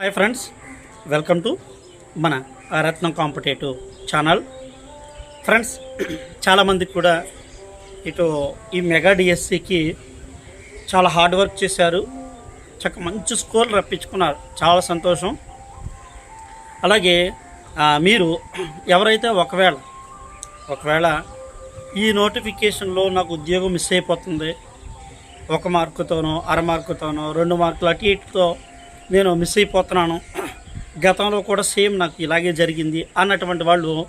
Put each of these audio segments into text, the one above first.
Hi friends welcome to మన రత్నం competitive channel. Friends చాలామందికి కూడా ఇటు ఈ మెగా డిఎస్సికి చాలా హార్డ్ వర్క్ చేశారు. చక్క మంచి స్కోర్ రప్పించుకున్నారు. చాలా సంతోషం. అలాగే మీరు ఎవరైతే ఒకవేళ ఒకవేళ ఈ నోటిఫికేషన్లో నాకు ఉద్యోగం మిస్ అయిపోతుంది. ఒక మార్కుతోనో అర మార్కుతోనో రెండు మార్కులు అటు ఇటుతో నేను మిస్ అయిపోతున్నాను. గతంలో కూడా సేమ్ నాకు ఇలాగే జరిగింది అన్నటువంటి వాళ్ళు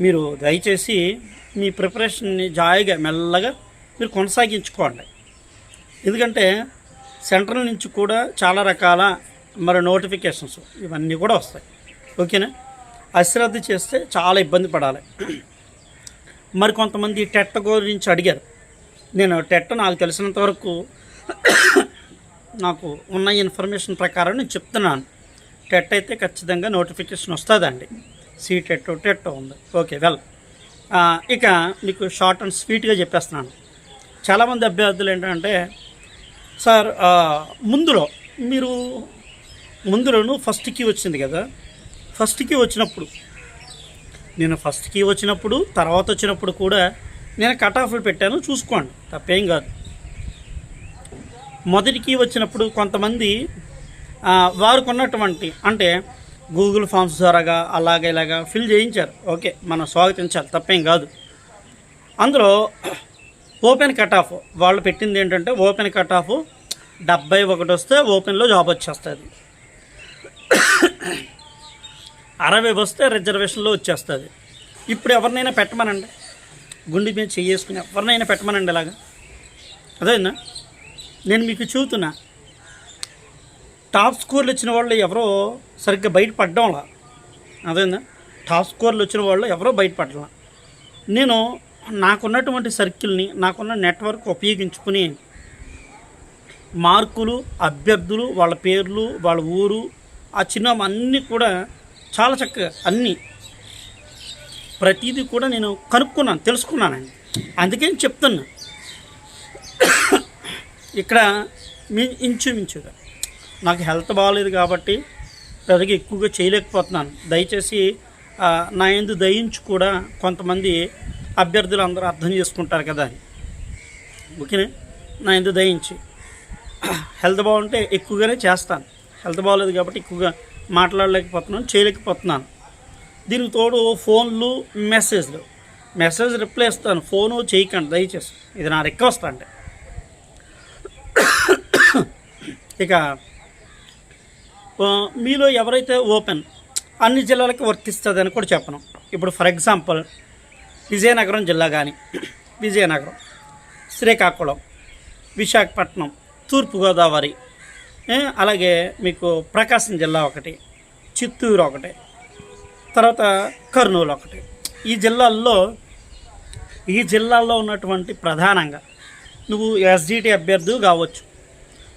మీరు దయచేసి మీ ప్రిపరేషన్ని జాయిగా మెల్లగా మీరు కొనసాగించుకోండి. ఎందుకంటే సెంట్రల్ నుంచి కూడా చాలా రకాల మరి నోటిఫికేషన్స్ ఇవన్నీ కూడా వస్తాయి. ఓకేనా? అశ్రద్ధ చేస్తే చాలా ఇబ్బంది పడాలి. మరి కొంతమంది టెట్ గురించి అడిగారు. నేను టెట్ నాకు తెలిసినంత వరకు నాకు ఉన్న ఇన్ఫర్మేషన్ ప్రకారం నేను చెప్తున్నాను. టెట్ అయితే ఖచ్చితంగా నోటిఫికేషన్ వస్తుందండి. సీ టెట్ ఉంది. Okay well. ఇక మీకు షార్ట్ అండ్ స్వీట్గా చెప్పేస్తున్నాను. చాలామంది అభ్యర్థులు ఏంటంటే సార్ ముందులో మీరు ముందులోను ఫస్ట్ కీ వచ్చింది కదా. ఫస్ట్ కీ వచ్చినప్పుడు నేను ఫస్ట్ కీ వచ్చినప్పుడు తర్వాత వచ్చినప్పుడు కూడా నేను కట్ ఆఫ్లు పెట్టాను చూసుకోండి. తప్పేం కాదు. మొదటికి వచ్చినప్పుడు కొంతమంది వారు వారికి ఉన్నటువంటి అంటే గూగుల్ ఫామ్స్ ద్వారాగా అలాగ ఇలాగా ఫిల్ చేయించారు. ఓకే మనం స్వాగతించాలి తప్పేం కాదు. అందులో ఓపెన్ కట్ ఆఫ్ వాళ్ళు పెట్టింది ఏంటంటే ఓపెన్ కట్ ఆఫ్ డెబ్బై ఒకటి వస్తే ఓపెన్లో జాబ్ వచ్చేస్తుంది. అరవై వస్తే రిజర్వేషన్లో వచ్చేస్తుంది. ఇప్పుడు ఎవరినైనా పెట్టమనండి? గుండె మీద చేసుకుని ఎవరినైనా పెట్టమనండి ఇలాగా? అదేనా నేను మీకు చూతున్నా టాప్ స్కోర్లు వచ్చిన వాళ్ళు ఎవరో సరిగ్గా బయటపడ్డంలా అదేందా అదేనా టాప్ స్కోర్లు వచ్చిన వాళ్ళు ఎవరో బయటపడలా నేను నాకున్నటువంటి సర్కిల్ని నాకున్న నెట్వర్క్ ఉపయోగించుకుని మార్కులు అభ్యర్థులు వాళ్ళ పేర్లు వాళ్ళ ఊరు ఆ చిన్న అన్నీ కూడా చాలా చక్కగా అన్నీ ప్రతిదీ కూడా నేను కనుక్కున్నాను తెలుసుకున్నానండి. అందుకని చెప్తున్నా. ఇక్కడ మీ ఇంచుమించుగా. నాకు హెల్త్ బాగాలేదు కాబట్టి పెద్దగా ఎక్కువగా చేయలేకపోతున్నాను. దయచేసి నా ఎందు దయించి కూడా కొంతమంది అభ్యర్థులు అందరూ అర్థం చేసుకుంటారు కదా అని. ఓకేనా? నా ఎందు దయించి. హెల్త్ బాగుంటే ఎక్కువగానే చేస్తాను. హెల్త్ బాగాలేదు కాబట్టి ఎక్కువగా మాట్లాడలేకపోతున్నాను చేయలేకపోతున్నాను. దీనికి తోడు ఫోన్లు మెసేజ్లు. మెసేజ్ రిప్లై ఇస్తాను. ఫోను చేయకండి దయచేసి. ఇది నా రిక్వెస్ట్ అంటే. ఇక మీలో ఎవరైతే ఓపెన్ అన్ని జిల్లాలకి వర్తిస్తుంది కూడా చెప్పను. ఇప్పుడు ఫర్ ఎగ్జాంపుల్ విజయనగరం జిల్లా కానీ విజయనగరం శ్రీకాకుళం విశాఖపట్నం తూర్పుగోదావరి అలాగే మీకు ప్రకాశం జిల్లా ఒకటి చిత్తూరు ఒకటి తర్వాత కర్నూలు ఒకటి. ఈ జిల్లాల్లో ఈ జిల్లాల్లో ఉన్నటువంటి ప్రధానంగా నువ్వు ఎస్జిటి అభ్యర్థి కావచ్చు.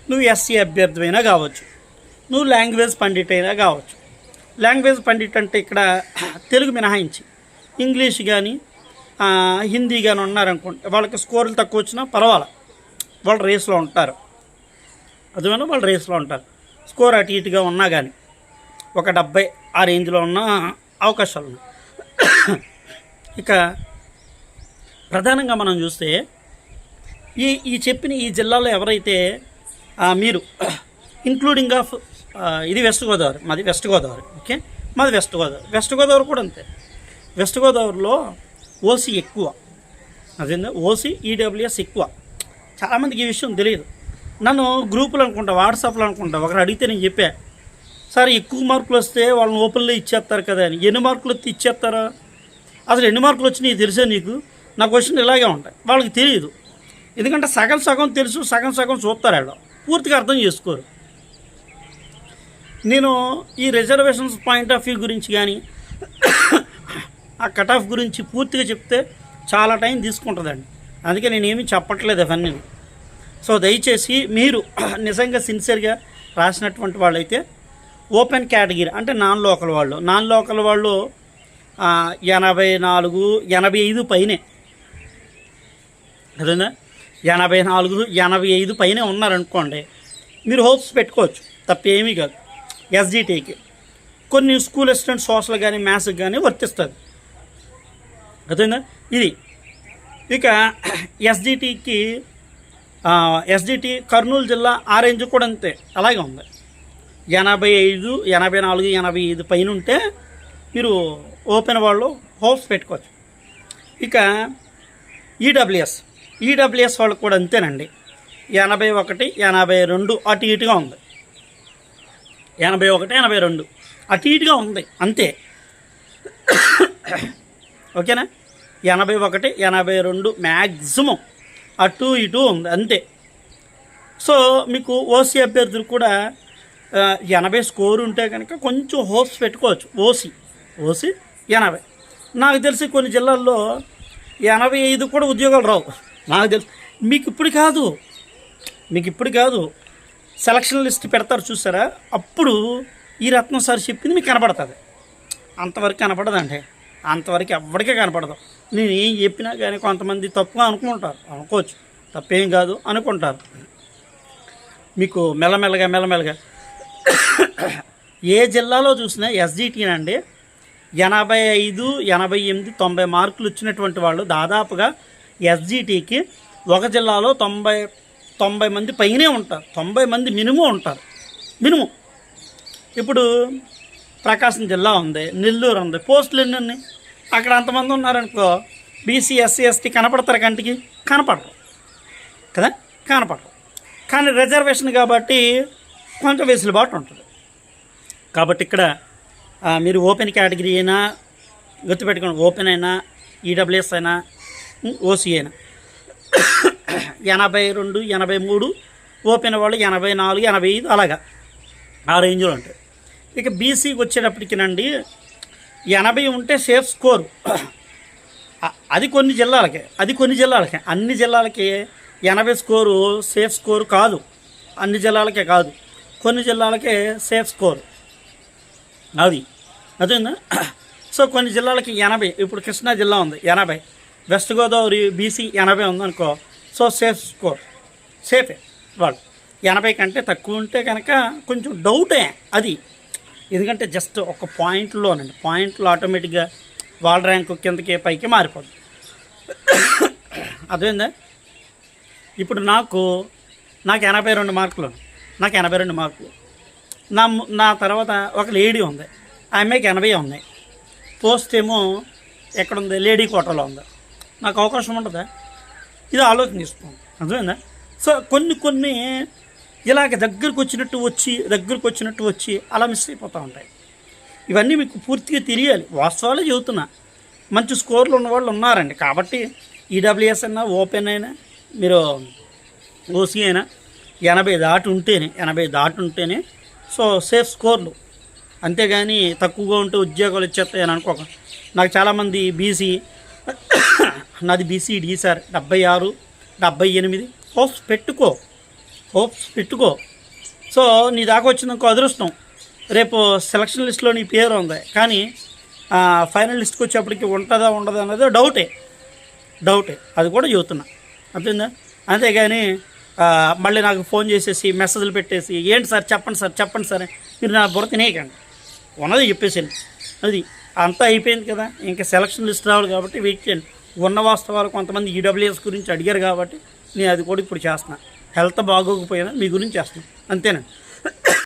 నువ్వు ఎస్సీ అభ్యర్థి అయినా కావచ్చు. నువ్వు లాంగ్వేజ్ పండిట్ అయినా కావచ్చు. లాంగ్వేజ్ పండిట్ అంటే ఇక్కడ తెలుగు మినహాయించి ఇంగ్లీష్ కానీ హిందీ కానీ ఉన్నారనుకోండి వాళ్ళకి స్కోర్లు తక్కువ వచ్చినా పర్వాలా. వాళ్ళు రేస్లో ఉంటారు. అదేమైనా వాళ్ళు రేస్లో ఉంటారు. స్కోర్ అటు ఇటుగా ఉన్నా కానీ ఒక డెబ్బై ఆ రేంజ్లో ఉన్న అవకాశాలు ఉన్నాయి ఇక ప్రధానంగా మనం చూస్తే ఈ ఈ చెప్పిన ఈ జిల్లాలో ఎవరైతే మీరు ఇంక్లూడింగ్ ఆఫ్ ఇది వెస్ట్ గోదావరి మాది వెస్ట్ గోదావరి ఓకే? మాది వెస్ట్ గోదావరి. వెస్ట్ గోదావరి కూడా అంతే. వెస్ట్ గోదావరిలో ఓసీ ఎక్కువ. అదేందా? ఓసీ ఈడబ్ల్యూఎస్ ఎక్కువ. చాలామందికి ఈ విషయం తెలియదు. నన్ను గ్రూపులు అనుకుంటా వాట్సాప్లో అనుకుంటా ఒకరు అడిగితే నేను చెప్పా సార్ ఎక్కువ మార్కులు వస్తే వాళ్ళని ఓపెన్లో ఇచ్చేస్తారు కదా అని. ఎన్ని మార్కులు వస్తే ఇచ్చేస్తారా? అసలు ఎన్ని మార్కులు వచ్చినాయి తెలుసా నీకు? నా క్వశ్చన్ ఇలాగే ఉంటాయి. వాళ్ళకి తెలియదు. ఎందుకంటే సగం సగం తెలుసు సగం సగం చూస్తారు వాళ్ళు పూర్తిగా అర్థం చేసుకోరు. నేను ఈ రిజర్వేషన్స్ పాయింట్ ఆఫ్ వ్యూ గురించి కానీ ఆ కట్ ఆఫ్ గురించి పూర్తిగా చెప్తే చాలా టైం తీసుకుంటుందండి. అందుకే నేనేమి చెప్పట్లేదు అవన్నీ. సో దయచేసి మీరు నిజంగా సిన్సియర్గా రాసినటువంటి వాళ్ళైతే ఓపెన్ కేటగిరీ అంటే నాన్ లోకల్ వాళ్ళు. నాన్ లోకల్ వాళ్ళు ఎనభై నాలుగు ఎనభై ఐదు పైనే. అదేనా ఎనభై నాలుగు ఎనభై ఐదు పైనే ఉన్నారనుకోండి మీరు హోప్స్ పెట్టుకోవచ్చు. తప్పేమీ కాదు. ఎస్జీటీకి. కొన్ని స్కూల్ అసిస్టెంట్ సోషల్ కానీ మ్యాథ్స్కి కానీ వర్తిస్తుంది. అర్థమైందా? ఇది. ఇక ఎస్జిటికి ఎస్జిటి కర్నూలు జిల్లా ఆరెంజ్ కూడా అంతే. అలాగే ఉంది. ఎనభై ఐదు ఎనభై నాలుగు ఎనభై ఐదు పైన ఉంటే మీరు ఓపెన్ వాళ్ళు హోప్స్ పెట్టుకోవచ్చు. ఇక ఈడబ్ల్యూఎస్. ఈడబ్ల్యూఎస్ వాళ్ళు కూడా అంతేనండి. ఎనభై ఒకటి ఎనభై రెండు అటు ఇటుగా ఉంది. ఎనభై ఒకటి ఎనభై రెండు అటు ఇటుగా ఉంది అంతే. ఓకేనా? ఎనభై ఒకటి ఎనభై రెండు మ్యాక్సిమం అటు ఇటు ఉంది అంతే. సో మీకు ఓసీ అభ్యర్థులు కూడా ఎనభై స్కోర్ ఉంటే కనుక కొంచెం హోప్స్ పెట్టుకోవచ్చు. ఓసీ ఓసీ ఎనభై. నాకు తెలిసి కొన్ని జిల్లాల్లో ఎనభై ఐదు కూడా ఉద్యోగాలు రావు. నాకు తెలుసు. మీకు ఇప్పుడు కాదు. మీకు ఇప్పుడు కాదు. సెలక్షన్ లిస్ట్ పెడతారు చూసారా? అప్పుడు ఈ రత్నం సార్ చెప్పింది మీకు కనపడుతుంది. అంతవరకు కనపడదండి. అంతవరకు ఎవరికీ కనపడదు. నేను ఏం చెప్పినా కానీ కొంతమంది తప్పుగా అనుకుంటారు. అనుకోవచ్చు. తప్పేం కాదు అనుకుంటారు. మీకు మెల్లమెల్లగా మెల్లమెల్లగా ఏ జిల్లాలో చూసినా ఎస్జిటీనండి ఎనభై ఐదు ఎనభై ఎనిమిది తొంభై మార్కులు వచ్చినటువంటి వాళ్ళు దాదాపుగా ఎస్జిటికి ఒక జిల్లాలో తొంభై తొంభై మంది పైనే ఉంటారు. తొంభై మంది మినిమం ఉంటారు. మినిమం. ఇప్పుడు ప్రకాశం జిల్లా ఉంది నెల్లూరు ఉంది పోస్టులు ఎన్ని ఉన్నాయి? అక్కడ అంతమంది ఉన్నారనుకో బీసీ ఎస్సీ ఎస్టీ కనపడతారు కంటికి? కనపడరు. కదా? కనపడరు. కానీ రిజర్వేషన్ కాబట్టి కొంచెం వెసులుబాటు ఉంటుంది. కాబట్టి ఇక్కడ మీరు ఓపెన్ కేటగిరీ అయినా గుర్తుపెట్టుకోండి ఓపెన్ అయినా ఈడబ్ల్యూఎస్ అయినా ఓసీఏన ఎనభై రెండు ఎనభై మూడు ఓపెన్ వాళ్ళు ఎనభై నాలుగు ఎనభై ఐదు అలాగా. ఆ రేంజ్లో ఉంటాయి. ఇక బీసీకి వచ్చేటప్పటికినండి ఎనభై ఉంటే సేఫ్ స్కోరు. అది కొన్ని జిల్లాలకే అది కొన్ని జిల్లాలకే. అన్ని జిల్లాలకి ఎనభై స్కోరు సేఫ్ స్కోరు కాదు. అన్ని జిల్లాలకే కాదు. కొన్ని జిల్లాలకే సేఫ్ స్కోర్. అది. అదేందా సో కొన్ని జిల్లాలకి ఎనభై. ఇప్పుడు కృష్ణా జిల్లా ఉంది ఎనభై. వెస్ట్ గోదావరి బీసీ ఎనభై ఉందనుకో సో సేఫ్ స్కోర్ సేఫే వాళ్ళు ఎనభై కంటే తక్కువ ఉంటే కనుక కొంచెం డౌటే అది. ఎందుకంటే జస్ట్ ఒక పాయింట్లోనండి పాయింట్లో ఆటోమేటిక్గా వాళ్ళ ర్యాంకు కిందకి పైకి మారిపోతుంది అదేందా ఇప్పుడు నాకు నాకు ఎనభై రెండు మార్కులు నాకు ఎనభై రెండు మార్కులు. నా నా తర్వాత ఒక లేడీ ఉంది. ఆమెకి ఎనభై ఉన్నాయి. పోస్ట్ ఏమో ఎక్కడుంది? లేడీ కోటలో ఉంది. నాకు అవకాశం ఉంటుందా? ఇది ఆలోచన తీసుకోండి అర్థమైందా? సో కొన్ని కొన్ని ఇలాగ దగ్గరకు వచ్చినట్టు వచ్చి దగ్గరకు వచ్చినట్టు వచ్చి అలా మిస్ అయిపోతూ ఉంటాయి. ఇవన్నీ మీకు పూర్తిగా తెలియాలి. వాస్తవాలే చెబుతున్నా. మంచి స్కోర్లు ఉన్నవాళ్ళు ఉన్నారండి. కాబట్టి ఈడబ్ల్యూఎస్ అయినా ఓపెన్ అయినా మీరు ఓసీ అయినా ఎనభై దాటి ఉంటేనే ఎనభై దాటి ఉంటేనే సో సేఫ్ స్కోర్లు అంతేగాని తక్కువగా ఉంటే ఉద్యోగాలు ఇచ్చేస్తాయని అనుకోక. నాకు చాలామంది బీసీ నాది బీసీడీ సార్. డెబ్బై ఆరు డెబ్బై ఎనిమిది. హోప్స్ పెట్టుకో. హోప్స్ పెట్టుకో. సో నీ దాకా వచ్చినందుకు అదృష్టం. రేపు సెలక్షన్ లిస్ట్లో నీ పేరు ఉంది. కానీ ఫైనల్ లిస్ట్కి వచ్చేప్పటికి ఉంటుందా ఉండదా అన్నది డౌటే. డౌటే. అది కూడా చెబుతున్నా. అర్థమైందా? అంతేగాని మళ్ళీ నాకు ఫోన్ చేసేసి మెసేజ్లు పెట్టేసి ఏంటి సార్? చెప్పండి సార్ చెప్పండి సార్ మీరు నా బుర్ర తినేయకండి. ఉన్నది చెప్పేసాను అది అంతా అయిపోయింది కదా. ఇంకా సెలక్షన్ లిస్ట్ రావాలి కాబట్టి వెయిట్ చేయండి. ఉన్న వాస్తవాలు కొంతమంది ఈడబ్ల్యూఎస్ గురించి అడిగారు కాబట్టి నేను అది కూడా ఇప్పుడు చేస్తున్నా. హెల్త్ బాగోకపోయినా మీ గురించి చేస్తున్నాను అంతేనండి